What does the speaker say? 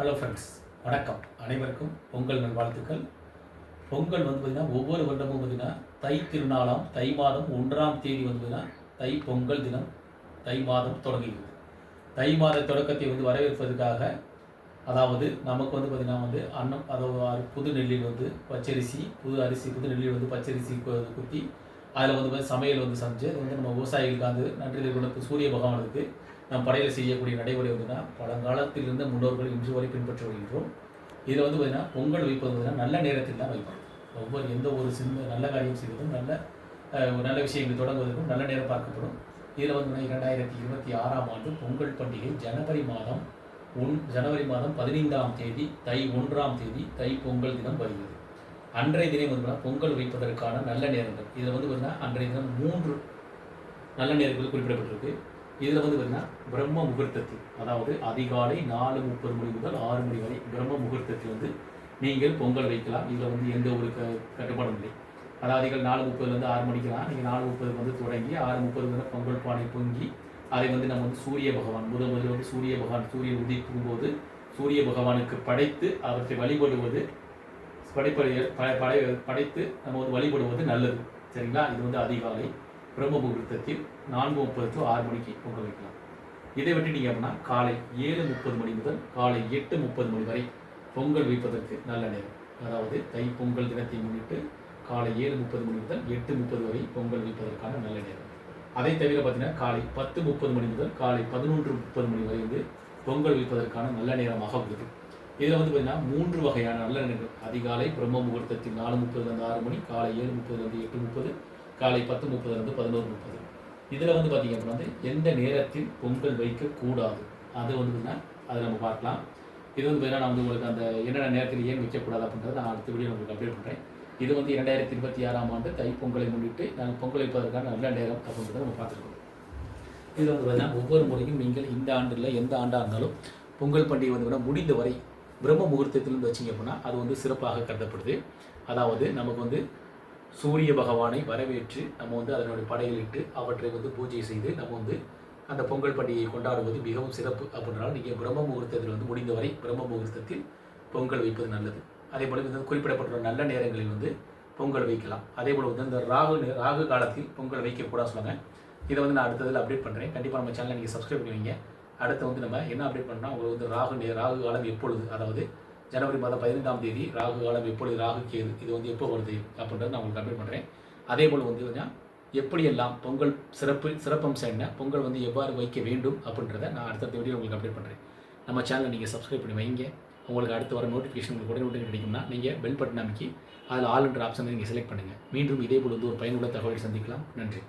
Hello friends வணக்கம். அனைவருக்கும் பொங்கல் நல்வாழ்த்துக்கள். பொங்கல் வந்து பார்த்திங்கன்னா ஒவ்வொரு வருடமும் பார்த்திங்கன்னா தை திருநாளாம் தை மாதம் ஒன்றாம் தேதி வந்து பார்த்திங்கன்னா தை பொங்கல் தினம் தை மாதம் தொடங்குகிறது. தை மாத தொடக்கத்தை வந்து வரவேற்பதற்காக அதாவது நமக்கு வந்து பார்த்திங்கன்னா வந்து அன்னம் அதாவது புது நெல்லில் வந்து பச்சரிசி புது அரிசி புது நெல்லில் வந்து பச்சரிசி குத்தி அதில் வந்து சமையல் வந்து செஞ்சு அது வந்து நம்ம விவசாயிகளுக்கு வந்து நன்றி தெரிவிக்கணும். சூரிய பகவானுக்கு நம் படையில் செய்யக்கூடிய நடைமுறை வந்துன்னா பழங்காலத்திலிருந்து முன்னோர்கள் இன்று வரை பின்பற்றி வருகின்றோம். இதில் வந்து பார்த்திங்கன்னா பொங்கல் வைப்பது பார்த்தீங்கன்னா நல்ல நேரத்தில் தான் வைப்பாங்க. ஒவ்வொரு எந்த ஒரு சின்ன நல்ல காரியம் செய்வதும் நல்ல ஒரு நல்ல விஷயங்கள் தொடங்குவதற்கும் நல்ல நேரம் பார்க்கப்படும். இதில் வந்து இரண்டாயிரத்தி இருபத்தி ஆறாம் ஆண்டு பொங்கல் பண்டிகை ஜனவரி மாதம் ஒன் ஜனவரி மாதம் பதினைந்தாம் தேதி தை ஒன்றாம் தேதி தை பொங்கல் தினம் வருகிறது. அன்றைய தினம் வந்து பொங்கல் வைப்பதற்கான நல்ல நேரங்கள். இதில் வந்து பார்த்தீங்கன்னா அன்றைய தினம் மூன்று நல்ல நேரங்கள் குறிப்பிடப்பட்டிருக்கு. இதில் வந்து பார்த்தீங்கன்னா பிரம்ம முகூர்த்தத்தில் அதாவது அதிகாலை நாலு முப்பது மணி முதல் ஆறு மணி வரை பிரம்ம முகூர்த்தத்தில் வந்து நீங்கள் பொங்கல் வைக்கலாம். இதில் வந்து எந்த ஒரு க கட்டுப்பாடும் இல்லை. அதாவது நாலு முப்பதுலேருந்து ஆறு மணிக்கெல்லாம் நீங்கள் நாலு முப்பதுக்கு வந்து தொடங்கி ஆறு முப்பது வந்து பொங்கல் பானை பொங்கி அதை வந்து நம்ம வந்து சூரிய பகவான் முதல் முதல்ல வந்து சூரிய பகவான் சூரியன் உதிக்கும் போது சூரிய பகவானுக்கு படைத்து அவற்றை வழிபடுவது படைப்படை படை படைத்து நம்ம வந்து வழிபடுவது நல்லது. சரிங்களா? இது வந்து அதிகாலை. பிரம்ம முகூர்த்தத்தில் நான்கு முப்பது டு ஆறு மணிக்கு பொங்கல் வைக்கலாம். இதை விட்டுட்டீங்க அப்படின்னா காலை ஏழு முப்பது மணி முதல் காலை எட்டு முப்பது மணி வரை பொங்கல் வைப்பதற்கு நல்ல நேரம். அதாவது தை பொங்கல் தினத்தை முன்னிட்டு காலை ஏழு முப்பது மணி முதல் எட்டு முப்பது வரை பொங்கல் வைப்பதற்கான நல்ல நேரம். அதை தவிர பார்த்தீங்கன்னா காலை பத்து முப்பது மணி முதல் காலை பதினொன்று முப்பது மணி வரை வந்து பொங்கல் வைப்பதற்கான நல்ல நேரமாக உள்ளது. இதில் வந்து பார்த்தீங்கன்னா மூன்று வகையான நல்ல நேரங்கள். அதிகாலை பிரம்ம முகூர்த்தத்தில் நாலு முப்பதுலேருந்து ஆறு மணி காலை ஏழு முப்பதுலேருந்து எட்டு முப்பது காலை பத்து முப்பதுலேருந்து பதினோரு முப்பது. இதில் வந்து பார்த்திங்க அப்படின்னா வந்து எந்த நேரத்தில் பொங்கல் வைக்கக்கூடாது. அது வந்துன்னா அதை நம்ம பார்க்கலாம். இது வந்து பார்த்தீங்கன்னா நான் வந்து உங்களுக்கு அந்த என்னென்ன நேரத்தில் ஏன் வைக்கக்கூடாது அப்படின்றத நான் அடுத்த வீடியோ உங்களுக்கு அப்டேட் பண்ணுறேன் இது வந்து இரண்டாயிரத்தி இருபத்தி ஆறாம் ஆண்டு தை பொங்கலை முன்னிட்டு நாங்கள் பொங்கல் வைப்பதற்கான நல்ல நேரம் அப்படின்றத நம்ம பார்த்துருக்கோம். இது வந்து பார்த்தீங்கன்னா ஒவ்வொரு முறையும் நீங்கள் இந்த ஆண்டில் எந்த ஆண்டாக இருந்தாலும் பொங்கல் பண்டிகை வந்து முடிந்த வரை பிரம்ம முகூர்த்தத்திலிருந்து வச்சிங்க அப்படின்னா அது வந்து சிறப்பாக கருதப்படுது. அதாவது நமக்கு வந்து சூரிய பகவானை வரவேற்று நம்ம வந்து அதனுடைய படையலிட்டு அவற்றை வந்து பூஜை செய்து நம்ம வந்து அந்த பொங்கல் பண்டிகையை கொண்டாடுவது மிகவும் சிறப்பு அப்படின்றால் நீங்கள் பிரம்ம முகூர்த்தத்தில் வந்து முடிந்தவரை பிரம்ம முகூர்த்தத்தில் பொங்கல் வைப்பது நல்லது. அதே போல் வந்து குறிப்பிடப்பட்டுள்ள நல்ல நேரங்களில் வந்து பொங்கல் வைக்கலாம். அதே போல் வந்து இந்த ராகு ராகு காலத்தில் பொங்கல் வைக்கக்கூடாது சொல்லுவாங்க இதை வந்து நான் அடுத்ததில் அப்டேட் பண்ணுறேன் கண்டிப்பாக நம்ம சேனலை நீங்கள் சப்ஸ்கிரைப் பண்ணுவீங்க அடுத்து வந்து நம்ம என்ன அப்டேட் பண்ணால் உங்களுக்கு வந்து ராகு நே ராகு காலம் எப்பொழுது அதாவது ஜனவரி மாதம் பதினைந்தாம் தேதி ராகு காலம் எப்பொழுது ராகு கேது இது வந்து எப்போ வருது அப்படின்றத நான் உங்களுக்கு கம்ப்ளீட் பண்ணுறேன் அதே போல் வந்து எப்படியெல்லாம் பொங்கல் சிறப்பு சிறப்பம்சம் என்ன பொங்கல் வந்து எவ்வாறு வைக்க வேண்டும் அப்படின்றத நான் அடுத்தடுத்த வீடியோ உங்களுக்கு அப்டேட் பண்ணுறேன் நம்ம சேனலை நீங்கள் சப்ஸ்கிரைப் பண்ணி வைங்க. உங்களுக்கு அடுத்து வர நோட்டிஃபிகேஷன் உங்களுக்கு உடனே உடனே கிடைக்கும்னா நீங்கள் பெல் பட்டன் அமைக்கி அதில் ஆல் என்ற ஆப்ஷனை நீங்கள் செலக்ட் பண்ணுங்கள் மீண்டும் இதே போல் வந்து ஒரு பயனுள்ள தகவலை சந்திக்கலாம். நன்றி.